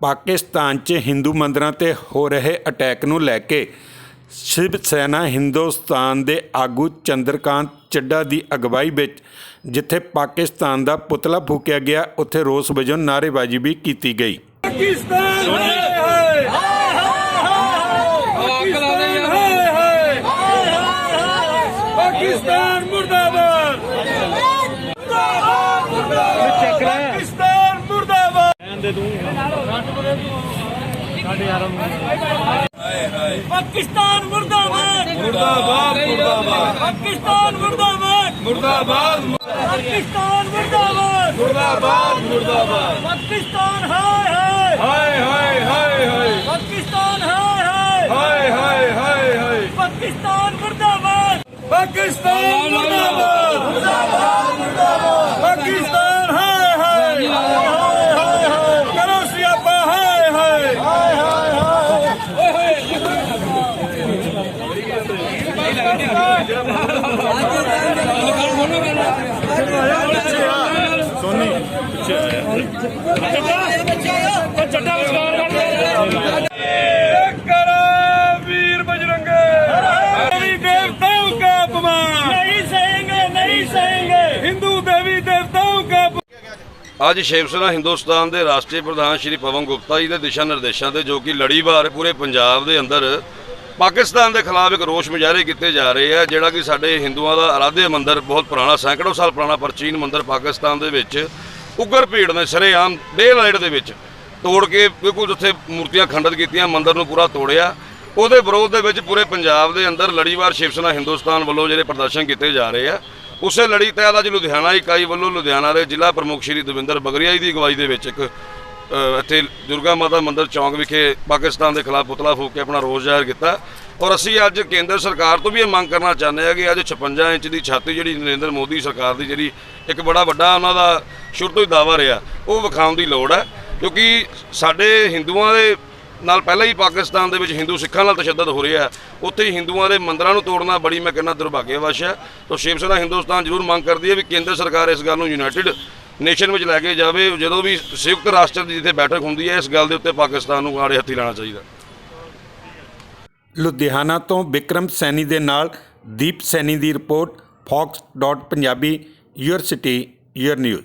ਪਾਕਿਸਤਾਨ 'ਚ ਹਿੰਦੂ ਮੰਦਰਾਂ ਤੇ ਹੋ ਰਹੇ ਅਟੈਕ ਨੂੰ ਲੈ ਕੇ ਸ਼ਿਵ ਸੈਨਾ ਹਿੰਦੁਸਤਾਨ ਦੇ ਆਗੂ ਚੰਦਰਕਾਂਤ ਚੱਡਾ ਦੀ ਅਗਵਾਈ ਵਿੱਚ, ਜਿੱਥੇ ਪਾਕਿਸਤਾਨ ਦਾ ਪੁਤਲਾ ਫੂਕਿਆ ਗਿਆ, ਉੱਥੇ ਰੋਸ ਵਜੋਂ ਨਾਅਰੇਬਾਜ਼ੀ ਵੀ ਕੀਤੀ ਗਈ। ਪਾਕਿਸਤਾਨ ਹਾਏ ਹਾਏ ਹਾਏ ਪਾਕਿਸਤਾਨ ਮੁਰਦਾਬਾਦ ਪਾਕਿਸਤਾਨ ਮੁਰਦਾਬਾਦ ਪਾਕਿਸਤਾਨ ਮੁਰਦਾਬਾਦ। ਮੁਰਦਾਬਾਦ ਮੁਰਦਾਬਾਦ। ਪਾਕਿਸਤਾਨ ਮੁਰਦਾਬਾਦ। ਮੁਰਦਾਬਾਦ ਪਾਕਿਸਤਾਨ ਮੁਰਦਾਬਾਦ। ਮੁਰਦਾਬਾਦ ਮੁਰਦਾਬਾਦ। ਪਾਕਿਸਤਾਨ ਹਾਏ ਹਾਏ। ਹਾਏ ਹਾਏ ਹਾਏ ਹਾਏ। ਪਾਕਿਸਤਾਨ ਹਾਏ ਹਾਏ। ਹਾਏ ਹਾਏ ਹਾਏ ਹਾਏ। ਪਾਕਿਸਤਾਨ ਮੁਰਦਾਬਾਦ। ਪਾਕਿਸਤਾਨ ਮੁਰਦਾਬਾਦ ਮੁਰਦਾਬਾਦ ਮੁਰਦਾਬਾਦ ਪਾਕਿਸਤਾਨ ਹਾਏ ਹਾਏ ਹਾਏ ਹਾਏ ਕਰੋ ਸਿਆਪਾ ਹਾਏ ਹਾਏ ਹਾਏ ਹਾਏ ਸੋਨੀ ਪਿੱਛੇ ਆਇਆ ਅੱਜ ਸ਼ੇਵਸਨਾ ਹਿੰਦੁਸਤਾਨ ਦੇ ਰਾਸ਼ਟਰੀ ਪ੍ਰਧਾਨ ਸ਼੍ਰੀ ਪਵਨ ਗੁਪਤਾ ਜੀ ਦੇ ਦਿਸ਼ਾ ਨਿਰਦੇਸ਼ਾਂ ਤੇ ਜੋ ਕਿ ਲੜੀਵਾਰ ਪੂਰੇ ਪੰਜਾਬ ਦੇ ਅੰਦਰ ਪਾਕਿਸਤਾਨ ਦੇ ਖਿਲਾਫ ਇੱਕ ਰੋਸ ਮੁਜ਼ਾਹਰੇ ਕੀਤੇ ਜਾ ਰਹੇ ਆ, ਜਿਹੜਾ ਕਿ ਸਾਡੇ ਹਿੰਦੂਆਂ ਦਾ ਆਰਾਧਿਆ ਮੰਦਿਰ ਬਹੁਤ ਪੁਰਾਣਾ, ਸੈਂਕੜੋ ਸਾਲ ਪੁਰਾਣਾ ਪ੍ਰਾਚੀਨ ਮੰਦਿਰ ਪਾਕਿਸਤਾਨ ਦੇ ਵਿੱਚ ਉਗਰ ਭੀੜ ਨੇ ਸਰੇਆਮ ਡੇ ਲਾਈਟ ਦੇ ਵਿੱਚ ਤੋੜ ਕੇ ਬਿਲਕੁਲ ਉੱਥੇ ਮੂਰਤੀਆਂ ਖੰਡਿਤ ਕੀਤੀਆਂ, ਮੰਦਿਰ ਨੂੰ ਪੂਰਾ ਤੋੜਿਆ। ਉਹਦੇ ਵਿਰੋਧ ਦੇ ਵਿੱਚ ਪੂਰੇ ਪੰਜਾਬ ਦੇ ਅੰਦਰ ਲੜੀਵਾਰ ਸ਼ਿਵ ਸੈਨਾ ਹਿੰਦੁਸਤਾਨ ਵੱਲੋਂ ਜਿਹੜੇ ਪ੍ਰਦਰਸ਼ਨ ਕੀਤੇ ਜਾ ਰਹੇ ਆ, ਉਸੇ ਲੜੀ ਤਹਿਤ ਅੱਜ ਲੁਧਿਆਣਾ ਇਕਾਈ ਵੱਲੋਂ ਲੁਧਿਆਣਾ ਦੇ ਜ਼ਿਲ੍ਹਾ ਪ੍ਰਮੁੱਖ ਸ਼੍ਰੀ ਦਵਿੰਦਰ ਬਗਰੀਆ ਜੀ ਦੀ ਅਗਵਾਈ ਦੇ ਵਿੱਚ ਇੱਕ ਇੱਥੇ ਦੁਰਗਾ ਮਾਤਾ ਮੰਦਿਰ ਚੌਂਕ ਵਿਖੇ ਪਾਕਿਸਤਾਨ ਦੇ ਖਿਲਾਫ ਪੁਤਲਾ ਫੂਕ ਕੇ ਆਪਣਾ ਰੋਸ ਜ਼ਾਹਿਰ ਕੀਤਾ। ਔਰ ਅਸੀਂ ਅੱਜ ਕੇਂਦਰ ਸਰਕਾਰ ਤੋਂ ਵੀ ਇਹ ਮੰਗ ਕਰਨਾ ਚਾਹੁੰਦੇ ਹਾਂ ਕਿ ਅੱਜ 56 ਇੰਚ ਦੀ ਛਾਤੀ ਜਿਹੜੀ ਨਰਿੰਦਰ ਮੋਦੀ ਸਰਕਾਰ ਦੀ ਜਿਹੜੀ ਇੱਕ ਬੜਾ ਵੱਡਾ ਉਹਨਾਂ ਦਾ ਸ਼ੁਰੂ ਤੋਂ ਹੀ ਦਾਅਵਾ ਰਿਹਾ, ਉਹ ਵਿਖਾਉਣ ਦੀ ਲੋੜ ਹੈ। ਕਿਉਂਕਿ ਸਾਡੇ ਹਿੰਦੂਆਂ ਦੇ ਨਾਲ ਪਹਿਲਾਂ ਹੀ ਪਾਕਿਸਤਾਨ ਦੇ ਵਿੱਚ ਹਿੰਦੂ ਸਿੱਖਾਂ ਨਾਲ ਤਸ਼ੱਦਦ ਹੋ ਰਿਹਾ ਉੱਥੇ ਹੀ ਹਿੰਦੂਆਂ ਦੇ ਮੰਦਰਾਂ ਨੂੰ ਤੋੜਨਾ ਬੜੀ ਮੈਂ ਕਹਿੰਦਾ ਦੁਰਭਾਗਿਆਵਸ਼ ਹੈ। ਤਾਂ ਸ਼ਿਵ ਸੈਨਾ ਹਿੰਦੁਸਤਾਨ ਜ਼ਰੂਰ ਮੰਗ ਕਰਦੀ ਹੈ ਵੀ ਕੇਂਦਰ ਸਰਕਾਰ ਇਸ ਗੱਲ ਨੂੰ ਯੂਨਾਈਟਿਡ ਨੇਸ਼ਨ ਵਿੱਚ ਲੈ ਕੇ ਜਾਵੇ, ਜਦੋਂ ਵੀ ਸੰਯੁਕਤ ਰਾਸ਼ਟਰ ਦੀ ਜਿੱਥੇ ਬੈਠਕ ਹੁੰਦੀ ਹੈ, ਇਸ ਗੱਲ ਦੇ ਉੱਤੇ ਪਾਕਿਸਤਾਨ ਨੂੰ ਆੜੇ ਹੱਥੀ ਲਾਣਾ ਚਾਹੀਦਾ। ਲੁਧਿਆਣਾ ਤੋਂ ਵਿਕਰਮ ਸੈਣੀ ਦੇ ਨਾਲ ਦੀਪ ਸੈਣੀ ਦੀ ਰਿਪੋਰਟ fox.ਪੰਜਾਬੀ ਯੂਰ ਸਿਟੀ, ਯੂਰ ਨਿਊਜ਼।